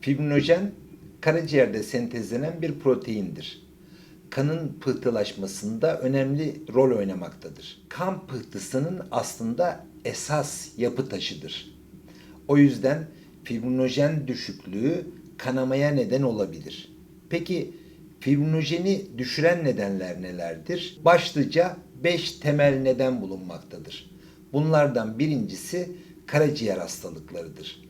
Fibrinojen karaciğerde sentezlenen bir proteindir. Kanın pıhtılaşmasında önemli rol oynamaktadır. Kan pıhtısının aslında esas yapı taşıdır. O yüzden fibrinojen düşüklüğü kanamaya neden olabilir. Peki fibrinojeni düşüren nedenler nelerdir? Başlıca 5 temel neden bulunmaktadır. Bunlardan birincisi karaciğer hastalıklarıdır.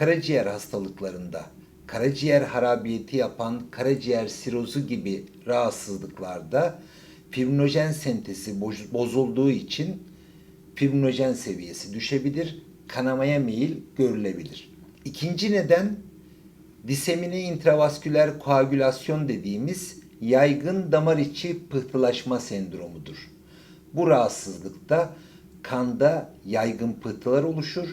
Karaciğer hastalıklarında karaciğer harabiyeti yapan karaciğer sirozu gibi rahatsızlıklarda fibrinojen sentezi boz- bozulduğu için fibrinojen seviyesi düşebilir, kanamaya meyil görülebilir. İkinci neden disemine intravasküler koagülasyon dediğimiz yaygın damar içi pıhtılaşma sendromudur. Bu rahatsızlıkta kanda yaygın pıhtılar oluşur.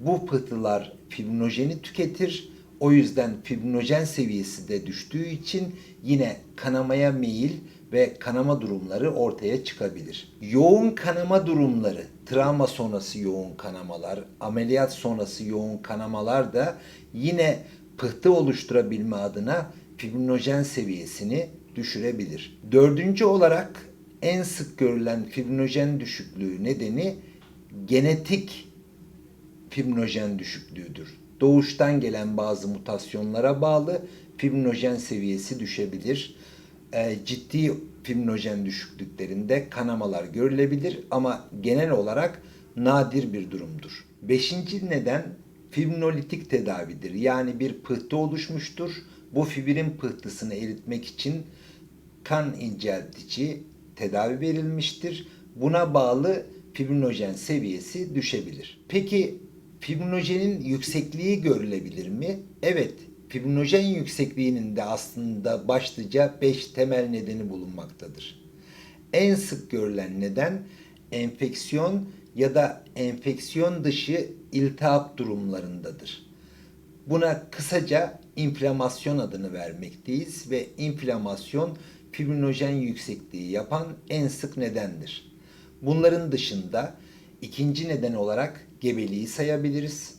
Bu pıhtılar fibrinojeni tüketir. O yüzden fibrinojen seviyesi de düştüğü için yine kanamaya meyil ve kanama durumları ortaya çıkabilir. Yoğun kanama durumları, travma sonrası yoğun kanamalar, ameliyat sonrası yoğun kanamalar da yine pıhtı oluşturabilme adına fibrinojen seviyesini düşürebilir. Dördüncü olarak en sık görülen fibrinojen düşüklüğü nedeni genetik fibrinojen düşüklüğüdür. Doğuştan gelen bazı mutasyonlara bağlı fibrinojen seviyesi düşebilir. Ee, ciddi fibrinojen düşüklüklerinde kanamalar görülebilir ama genel olarak nadir bir durumdur. Beşinci neden fibrinolitik tedavidir. Yani bir pıhtı oluşmuştur. Bu fibrin pıhtısını eritmek için kan inceltici tedavi verilmiştir. Buna bağlı fibrinojen seviyesi düşebilir. Peki fibrinojenin yüksekliği görülebilir mi? Evet, fibrinojen yüksekliğinin de aslında başlıca 5 temel nedeni bulunmaktadır. En sık görülen neden enfeksiyon ya da enfeksiyon dışı iltihap durumlarındadır. Buna kısaca inflamasyon adını vermekteyiz ve inflamasyon fibrinojen yüksekliği yapan en sık nedendir. Bunların dışında ikinci neden olarak gebeliği sayabiliriz.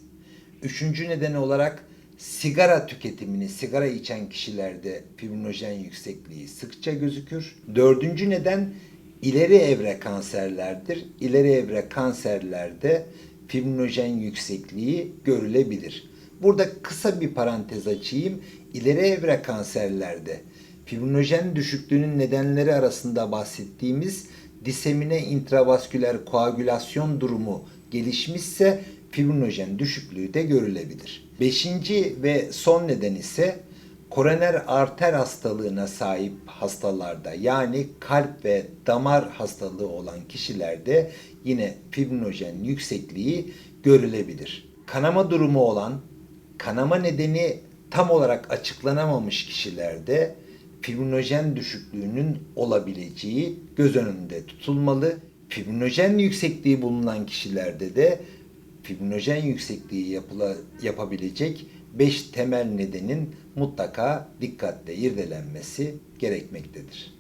Üçüncü neden olarak sigara tüketimini, sigara içen kişilerde fibrinojen yüksekliği sıkça gözükür. Dördüncü neden ileri evre kanserlerdir. İleri evre kanserlerde fibrinojen yüksekliği görülebilir. Burada kısa bir parantez açayım. İleri evre kanserlerde fibrinojen düşüklüğünün nedenleri arasında bahsettiğimiz disemine intravasküler koagülasyon durumu gelişmişse fibrinojen düşüklüğü de görülebilir. Beşinci ve son neden ise koroner arter hastalığına sahip hastalarda yani kalp ve damar hastalığı olan kişilerde yine fibrinojen yüksekliği görülebilir. Kanama durumu olan, kanama nedeni tam olarak açıklanamamış kişilerde fibrinojen düşüklüğünün olabileceği göz önünde tutulmalı. Fibrinojen yüksekliği bulunan kişilerde de fibrinojen yüksekliği yapıla, yapabilecek 5 temel nedenin mutlaka dikkatle irdelenmesi gerekmektedir.